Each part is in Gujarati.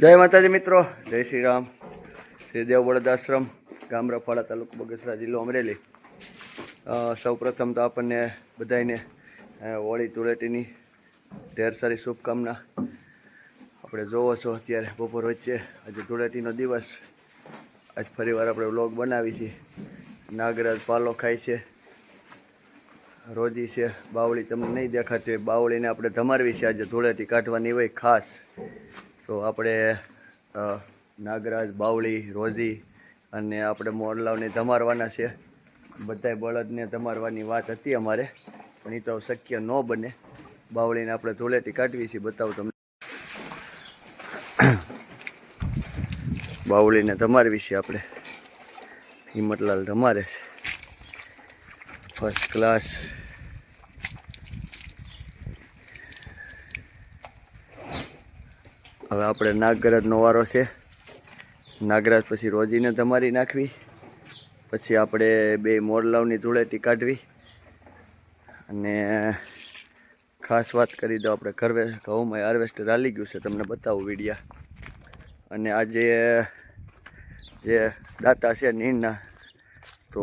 જય માતાજી મિત્રો, જય શ્રી રામ. શ્રી દેવ બળદ આશ્રમ, ગામ રફાળા તાલુકો બગસરા જિલ્લો અમરેલી. સૌ પ્રથમ તો આપણને બધાને હોળી ધૂળેટીની ઢેર સારી શુભકામના. આપણે જોવો છો અત્યારે બપોર વચ્ચે આજે ધૂળેટીનો દિવસ. આજ ફરીવાર આપણે વ્લોગ બનાવી છીએ નાગરાજ પાલો ખાય છે. રોજી છે, બાવળી તમને નહીં દેખાતી હોય. બાવળીને આપણે ધમારવી છે આજે ધૂળેટી કાઢવાની હોય ખાસ. તો આપણે નાગરાજ, બાવળી રોજી અને આપણે મોરલાવને ધમારવાના છે. બધાય બળદને ધમારવાની વાત હતી અમારે, પણ એ તો શક્ય ન બને. બાવળીને આપણે ધૂળેટી કાઢવી છે, બતાવું તમને. બાવળીને ધમારવી છે આપણે. હિંમતલાલ ધમારે છે. ફર્સ્ટ ક્લાસ હવે આપણે નાગરાજનો વારો છે. નાગરાજ પછી રોજીને ધમારી નાખવી. પછી આપણે બે મોરલાવની ધૂળેટી કાઢવી. અને ખાસ વાત કરી દો આપણે ઘરવે, ઘઉંમાં હાર્વેસ્ટર હાલી ગયું છે, તમને બતાવું વિડીયા. અને આજે જે દાતા છે નીરના, તો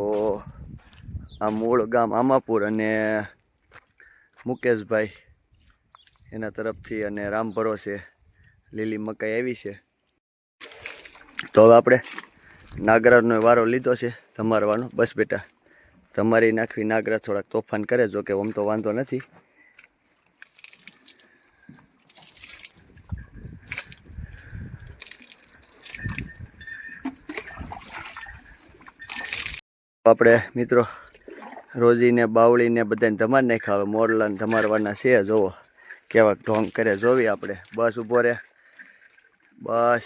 આ મૂળ ગામ આમાપુર અને મુકેશભાઈ એના તરફથી અને રામભરો ભરોસે લીલી મકાઈ આવી છે. તો હવે આપણે નાગરાનો વારો લીધો છે તમારવાનો બસ બેટા તમારી નાખવી નાગરા થોડાક તોફાન કરે જો કે આમ તો વાંધો નથી. આપણે મિત્રો રોજીને, બાવળીને બધાને ધમાર નાખ્યા. હવે મોરલાને ધમારવાના છે જોવો કેવા ઢોંગ કરે, જોવી આપણે. બસ ઊભો રે બસ.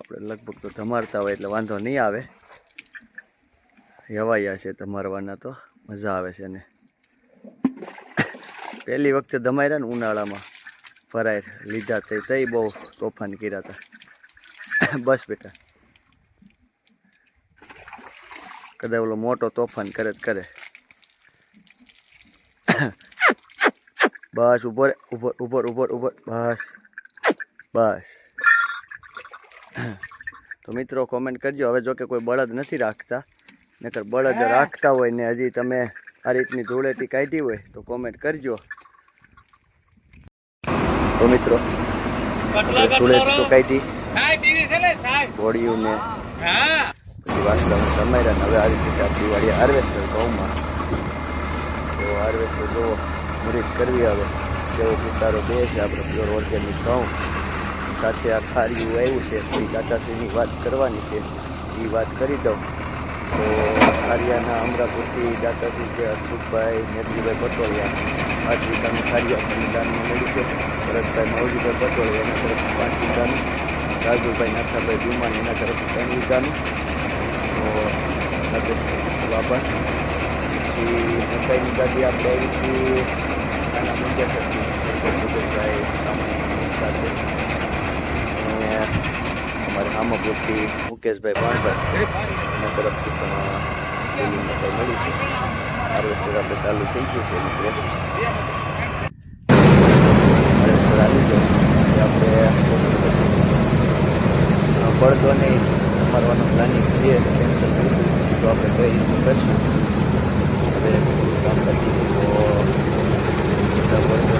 આપણે લગભગ તો ધમારતા હોય એટલે વાંધો નહીં આવે. હવાયા છે ધમારવાના તો. મજા આવે છે ને. પહેલી વખતે ધમાર્યા ને ઉનાળામાં ફરાય લીધા તે તઈ બહુ તોફાન કર્યા હતા. બસ બેટા. કદાચ ઓલો મોટો તોફાન કરે જ કરે. બસ ઉપર ઉપર ઉપર ઉપર ઉપર બસ બસ તો મિત્રો કોમેન્ટ કરજો. હવે જો કે કોઈ બળદ નથી રાખતા નકર બળદ રાખતા હોય ને હજી તમે આ રીતની ધૂળેટી કાઢી હોય તો કોમેન્ટ કરજો. તો મિત્રો ધૂળેટી તો કાઢી. ઘોડિયું ને પછી વાસણામાં સમાર્યા હવે આ રીતે આપણી વાળી હાર્વેસ્ટર ઘઉંમાં તો હાર્વેસ્ટર જો મરીચ કરવી આવે તેવો ઉતારો બે છે. આપણે પ્યોર ઓર્ગેનિક ઘઉં સાથે આ ખારીયું આવ્યું છે. એ દાદાશ્રીની વાત કરવાની છે. એ વાત કરી દઉં. તો ખારિયાના અમરાપુરથી દાદાશ્રી છે હર્ષુભાઈ નેત્રીભાઈ પટોળિયા. પાંચ વીઘાનું ખારિયા ખનીદાનમાં મળ્યું છે. ભરતભાઈ મૌજીભાઈ પટોળિયા, એના તરફથી પાંચ વીઘાનું રાજુભાઈ નાથાભાઈ ભીમાન એના તરફથી ત્રણ વીઘાનું તો બાબા પછી મકાઈની ગાડી આપણે આવી હતી મુંજા સરથી સુરેશભાઈ સાથે અને અમારે હામાપુરથી મુકેશભાઈ પાણભાઈ એના તરફથી પણ મળી છે હાર્વેસ્ટર આપણે ચાલુ થઈ ગયું છે હાર્વેસ્ટર આવી ગયું આપણે બળદોને મારવાનો પ્લાનિંગ છે કેન્સલ કરીશું તો આપણે કઈ રીતનું કરીશું હવે કામ કરતી તો બધા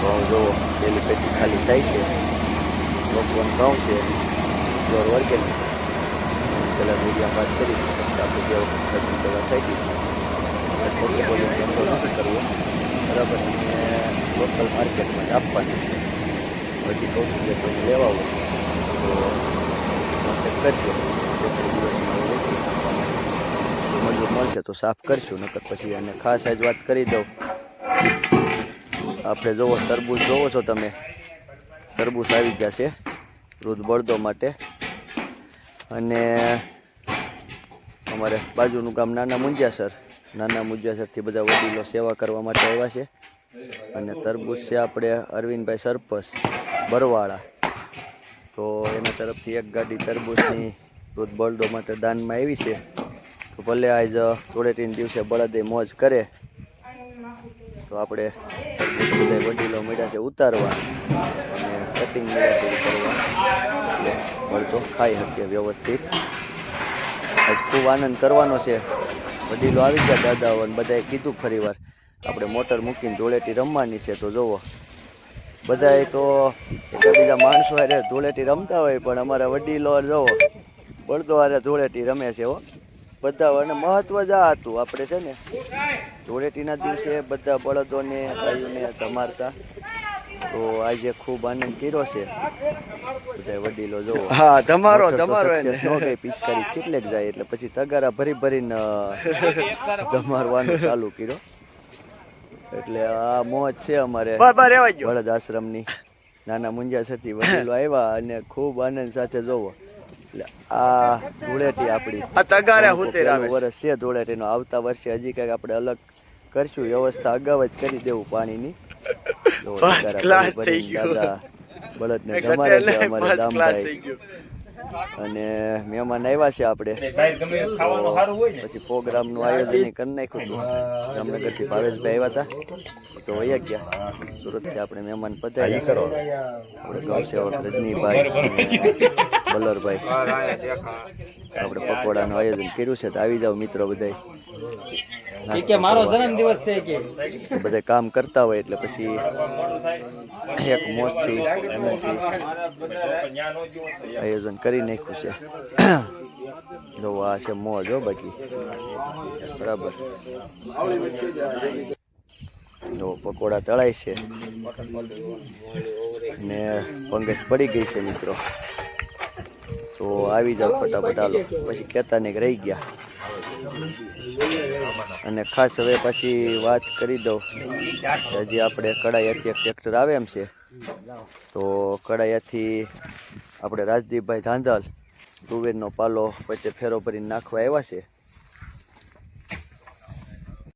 ઘઉં જુઓ પેલી પેટી ખાલી થાય છે લોકોનું ઘઉં પ્યોર ઓર્ગેનિક પેલા મીડિયા વાત કરી આપણે જે ખર્ચી દવા સાઈકી ખોટું બોલીને ધંધો કરવો બરાબર અને લોકલ માર્કેટમાં આપવાની છે પછી કહું છું લેવા હોય તો કોન્ટેક્ટ કરજો બે દિવસમાં એ વેચી નાખવાના છે. જો મજૂર મળશે તો સાફ કરશું, નકર પછી અને ખાસ આજ વાત કરી દઉં. આપણે જોવો, તરબૂચ જોવો છો તમે? તરબૂચ આવી ગયા છે વૃદ્ધ બળદો માટે. અને અમારે બાજુનું ગામ નાના મુંજાસર. નાના મુંજાસરથી બધા વડીલો સેવા કરવા માટે આવ્યા છે. અને તરબૂચ છે આપણે અરવિંદભાઈ સરપસ, બરવાળા. તો એના તરફથી એક ગાડી તરબૂચની દૂધ બળદો માટે દાનમાં આવી છે. તો ભલે આજ ધૂળેટીના દિવસે બળદે મોજ કરે, તો આપણે વડીલો મળ્યા છે ઉતારવા અને કટિંગ છે કરવા. એટલે મળતો ખાઈ શકીએ વ્યવસ્થિત. આજ ખૂબ આનંદ કરવાનો છે. વડીલો આવી ગયા દાદાઓ અને બધાએ કીધું ફરીવાર આપણે મોટર મૂકીને ધૂળેટી રમવાની છે તો જોવો. બધાએ તો બીજા માણસો હારે ધૂળેટી રમતા હોય, પણ અમારા વડીલો જોવો. બળદો હારે ધૂળેટી રમે છે હો. બધા અને મહત્વ જ આ હતું. આપણે છે ને ધૂળેટીના દિવસે બધા બળદોને ગાયોને ધમારતા તો આજે ખૂબ આનંદ કર્યો છે. બધા વડીલો જોવો. હા તમારો તમારો success ગઈ પિચકારી કેટલેક જાય એટલે પછી તગારા ભરી ભરીને ધમારવાનું ચાલુ કર્યો. એટલે આ મોજ છે અમારે બળદ આશ્રમની. નાના મુંજાસરથી વડીલો આવ્યા અને ખૂબ આનંદ સાથે જોવો. એટલે આ ધૂળેટી આપણી. આ તગારે. વર્ષ છે ધૂળેટીનો. આવતા વર્ષે હજી કંઈક આપણે અલગ કરશું. વ્યવસ્થા અગાઉ જ કરી દેવું પાણીની. બળદને જમાડે છે અમારે first અને મહેમાન આવ્યા છે આપણે. પછી પ્રોગ્રામનું આયોજન ઈ કરી નાખ્યું હતું. જામનગરથી ભાવેશભાઈ આવ્યા હતા. તો વયા ગયા. સુરતથી આપણે મહેમાન પધારી આપણે ગૌસેવક રજનીભાઈ બલરભાઈ. આપણે પકોડાનું આયોજન કર્યું છે. તો આવી જાવ મિત્રો બધાય. કે મારો જન્મદિવસ છે કે. બધા કામ કરતા હોય એટલે પછી એક મોજથી આનંદથી આયોજન કરી નાખ્યું છે. જો આ છે મોજ હો બાકી. બરાબર. જો પકોડા તળાય છે. ને પંગજ પડી ગઈ છે મિત્રો. તો આવી જાવ ફટાફટ હાલો. પછી કહેતા ને રહી ગયા. અને ખાસ હવે પછી વાત કરી દઉં. હજી આપણે કડાયાથી એક ટ્રેક્ટર આવે એમ છે. તો કડાયાથી આપણે રાજદીપભાઈ ધાંધલ તુવેરનો પાલો પછી ફેરો ભરીને નાખવા આવ્યા છે.